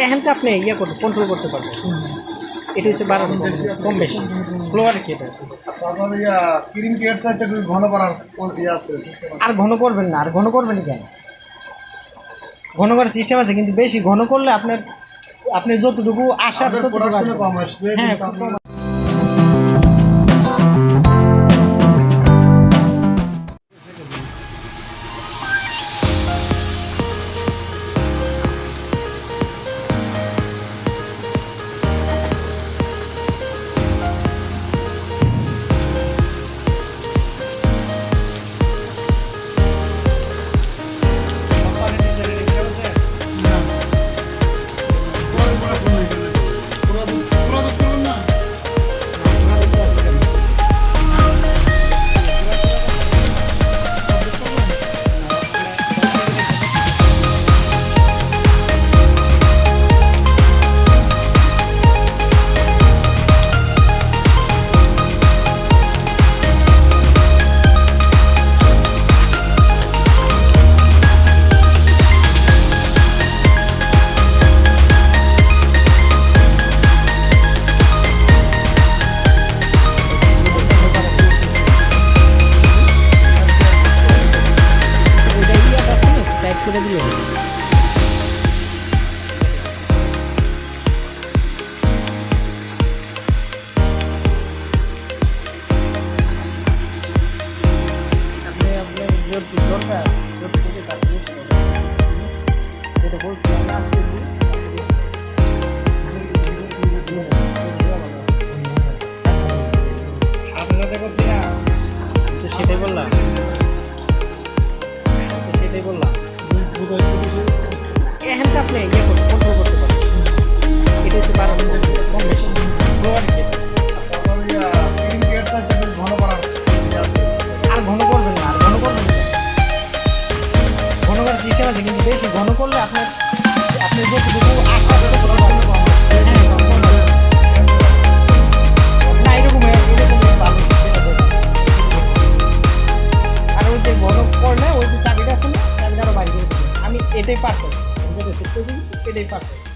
এখানটা আপনি ইয়ে করতে কন্ট্রোল করতে পারবেন। এটা হচ্ছে বাড়ানো কম- বেশি ফ্লোয়ার কি এটা? আচ্ছা আপনার ইয়া আর ঘন করবেন না আর ঘন করবেন কেন? ঘন করার সিস্টেম আছে কিন্তু বেশি ঘন করলে আপনার আপনি যতটুকু আশা ততটুকু কম আসবে হ্যাঁ দরকার। যেটা বলছিলাম না যে, সাথে সাথে করছি না তো সেটাই বললাম তো সেটাই বললাম এখানটা আপনি ইয়ে কন্ট্রোল করতে পারবেন এটা হচ্ছে বাড়ানো কম বেশি আর ঘন করবেন না আর ঘন করবেন না ঘন করার সিস্টেম আছে, কিন্তু বেশি ঘন করলে আপনার আপনি যতটুকু আশা ততটুকু এটাই পারতাম যেটা সেট করে দিয়েছি এটাই পারতাম